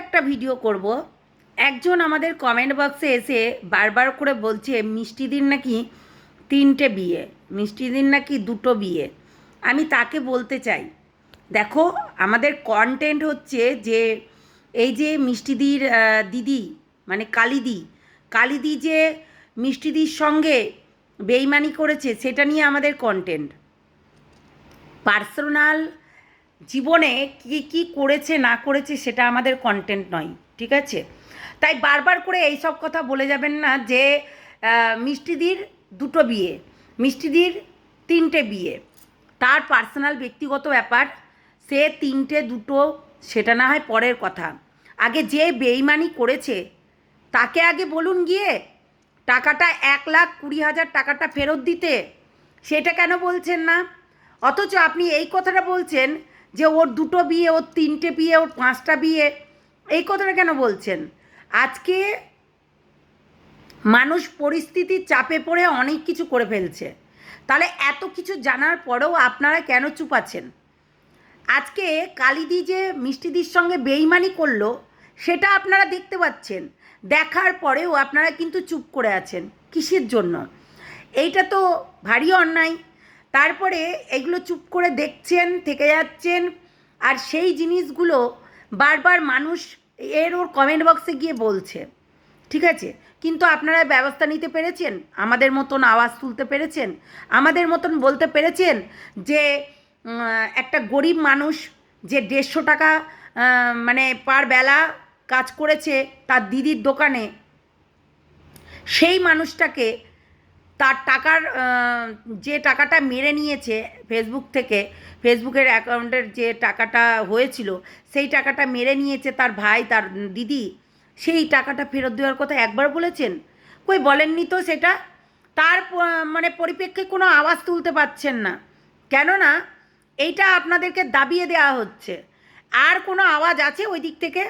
একটা ভিডিও করব। একজন আমাদের কমেন্ট বক্সে এসে বারবার করে বলছে মিষ্টিদিন নাকি তিনটে বিয়ে? মিষ্টিদিন নাকি দুটো বিয়ে? আমি তাকে বলতে চাই, দেখো, আমাদের কন্টেন্ট হচ্ছে যে এই যে মিষ্টিদির দিদি মানে কালিদি কালিদি যে মিষ্টিদির সঙ্গে বেইমানি করেছে, সেটা নিয়ে আমাদের কন্টেন্ট পার্সোনাল জীবনে কি কি করেছে, না করেছে সেটা আমাদের কন্টেন্ট নয়, ঠিক আছে? তাই বারবার করে এই সব কথা বলে যাবেন না যে মিষ্টিদির দুটো বিয়ে, মিষ্টিদির তিনটে বিয়ে। তার পার্সোনাল ব্যক্তিগত ব্যাপার, সে তিনটে, দুটো, সেটা না হয় পরের কথা। আগে যে বেইমানি করেছে, তাকে আগে বলুন গিয়ে, টাকাটা এক লাখ কুড়ি হাজার টাকাটা ফেরত দিতে। সেটা কেন বলছেন না? অথচ আপনি এই কথাটা বলছেন যে ওর দুটো বিয়ে, ওর তিনটে বিয়ে, ওর পাঁচটা বিয়ে, এই কথাটা কেন বলছেন? আজকে মানুষ পরিস্থিতির চাপে পড়ে অনেক কিছু করে ফেলছে। তাহলে এত কিছু জানার পরেও আপনারা কেন চুপ আছেন? আজকে কালিদি যে মিষ্টিদির সঙ্গে বেইমানি করল, সেটা আপনারা দেখতে পাচ্ছেন। দেখার পরেও আপনারা কিন্তু চুপ করে আছেন। কিসের জন্য? এইটা তো ভারী অন্যায়। তারপরে এগুলো চুপ করে দেখছেন, থেকে যাচ্ছেন, আর সেই জিনিসগুলো বারবার মানুষ এর ওর কমেন্ট বক্সে গিয়ে বলছে। ঠিক আছে? কিন্তু আপনারা ব্যবস্থা নিতে পেরেছেন? আমাদের মতন আওয়াজ তুলতে পেরেছেন? আমাদের মতন বলতে পেরেছেন যে একটা গরিব মানুষ যে দেড়শো টাকা মানে পার বেলা কাজ করেছে তার দিদির দোকানে, সেই মানুষটাকে তার টাকার যে টাকাটা মেরে নিয়েছে ফেসবুক থেকে ফেসবুকের অ্যাকাউন্টের যে টাকাটা হয়েছিল, সেই টাকাটা মেরে নিয়েছে তার ভাই, তার দিদি, সেই টাকাটা ফেরত দেওয়ার কথা একবার বলেছেন? কই বলেননি তো সেটা? তার মানে পরিপ্রেক্ষে কোনো আওয়াজ তুলতে পারছেন না। কেননা এইটা আপনাদেরকে দাবিয়ে দেওয়া হচ্ছে। আর কোনো আওয়াজ আছে ওই দিক থেকে?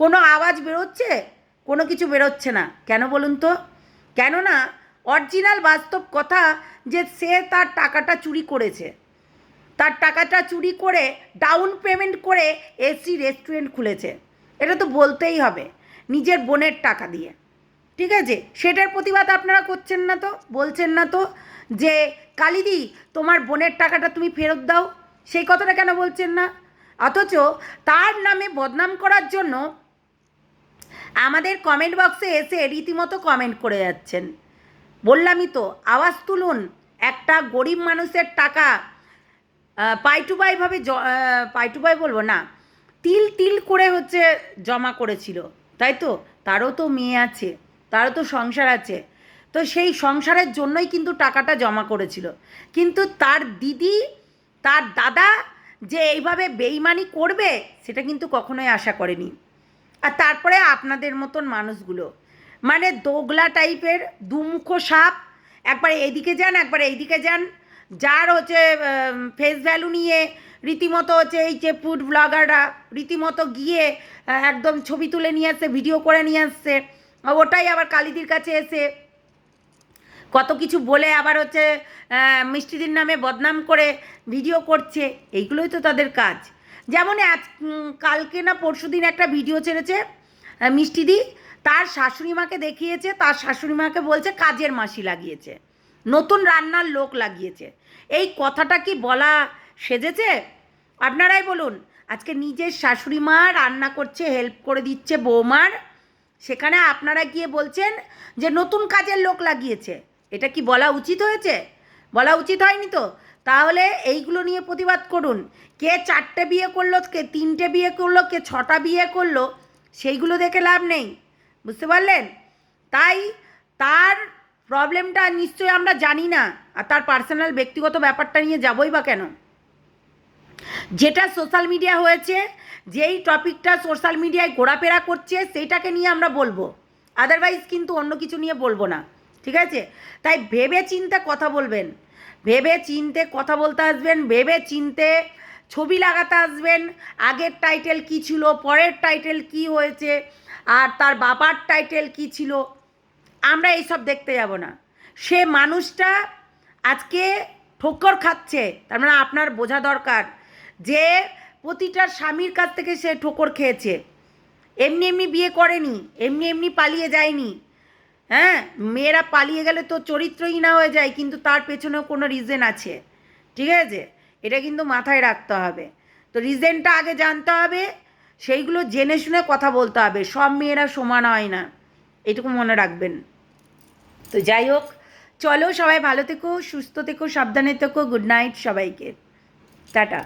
কোনো আওয়াজ বেরোচ্ছে? কোনো কিছু বেরোচ্ছে না। কেন বলুন তো? কেননা অরিজিনাল বাস্তব কথা যে সে তার টাকাটা চুরি করেছে। তার টাকাটা চুরি করে ডাউন পেমেন্ট করে এসি রেস্টুরেন্ট খুলেছে। এটা তো বলতেই হবে নিজের বোনের টাকা দিয়ে। ঠিক আছে? সেটার প্রতিবাদ আপনারা করছেন না তো? বলছেন না তো যে, কালিদি, তোমার বোনের টাকাটা তুমি ফেরত দাও। সেই কথাটা কেন বলছেন না? অথচ তার নামে বদনাম করার জন্য আমাদের কমেন্ট বক্সে এসে রীতিমতো কমেন্ট করে যাচ্ছেন। বললামই তো আওয়াজ তুলুন একটা গরিব মানুষের টাকা পাই টু আহ, পাই টু বলব না তিল তিল করে হচ্ছে জমা করেছিল তাই তো? তারও তো মেয়ে আছে তারও তো সংসার আছে তো সেই সংসারের জন্যই কিন্তু টাকাটা জমা করেছিল কিন্তু তার দিদি তার দাদা যে এইভাবে বেইমানি করবে সেটা কিন্তু কখনোই আশা করেনি। আর তারপরে আপনাদের মতন মানুষগুলো মানে দোগলা টাইপের দুমুখ সাপ। একবার এইদিকে যান, একবার এইদিকে যান। যার হচ্ছে ফেস ভ্যালু নিয়ে রীতিমতো হচ্ছে এই যে ফুড ব্লগাররা রীতিমতো গিয়ে একদম ছবি তুলে নিয়ে আসছে ভিডিও করে নিয়ে আসছে। ওটাই আবার কালিদির কাছে এসে কত কিছু বলে আবার হচ্ছে মিষ্টিদির নামে বদনাম করে ভিডিও করছে। এইগুলোই তো তাদের কাজ। যেমন আজ কালকে না পরশুদিন একটা ভিডিও ছেড়েছে মিষ্টিদি, তার শাশুড়ি মাকে দেখিয়েছে, তার শাশুড়ি মাকে বলছে কাজের মাসি লাগিয়েছে, নতুন রান্নার লোক লাগিয়েছে। এই কথাটা কি বলা সেজেছে? আপনারাই বলুন, আজকে নিজের শাশুড়ি মা রান্না করছে হেল্প করে দিচ্ছে বৌমার, সেখানে আপনারা গিয়ে বলছেন যে নতুন কাজের লোক লাগিয়েছে। এটা কি বলা উচিত হয়েছে? বলা উচিত হয়নি তো? তাহলে এইগুলো নিয়ে প্রতিবাদ করুন। কে চারটে বিয়ে করল, কে তিনটে বিয়ে করল, কে ছটা বিয়ে করল সেইগুলো দেখে লাভ নেই। বুঝতে পারলেন? তাই তার প্রবলেমটা নিশ্চয়ই আমরা জানি না, আর তার পার্সোনাল ব্যক্তিগত ব্যাপারটা নিয়ে যাবই বা কেন? যেটা সোশ্যাল মিডিয়া হয়েছে, যেই টপিকটা সোশ্যাল মিডিয়ায় ঘোরাফেরা করছে, সেইটাকে নিয়ে আমরা বলব। আদারওয়াইজ কিন্তু অন্য কিছু নিয়ে বলব না। ঠিক আছে? তাই ভেবে চিনতে কথা বলবেন। ভেবে চিনতে কথা বলতে আসবেন ভেবে চিনতে ছবি লাগাতে আসবেন, আগের টাইটেল কি ছিল, পরের টাইটেল কি হয়েছে, আর তার বাবার টাইটেল কি ছিল, আমরা এইসব দেখতে যাব না। সে মানুষটা আজকে ঠোক্কর খাচ্ছে, তার মানে আপনার বোঝা দরকার যে প্রতিটা স্বামীর কাছ থেকে সে ঠোকর খেয়েছে। এমনি এমনি বিয়ে করেনি, এমনি এমনি পালিয়ে যায়নি। হ্যাঁ মেয়েরা পালিয়ে গেলে তো চরিত্রহীনা হয়ে যায়, কিন্তু তার পেছনেও কোনো রিজন আছে। ঠিক আছে? এটা কিন্তু মাথায় রাখতে হবে। তো রিজেনটা আগে জানতে হবে, সেইগুলো জেনে শুনে কথা বলতে হবে, সব মেয়েরা সমান হয় না, এটুকু মনে রাখবেন। তো যাই হোক, চলো সবাই ভালো থেকো, সুস্থ থেকো, সাবধানে থেকো, গুড নাইট সবাইকে, টাটা।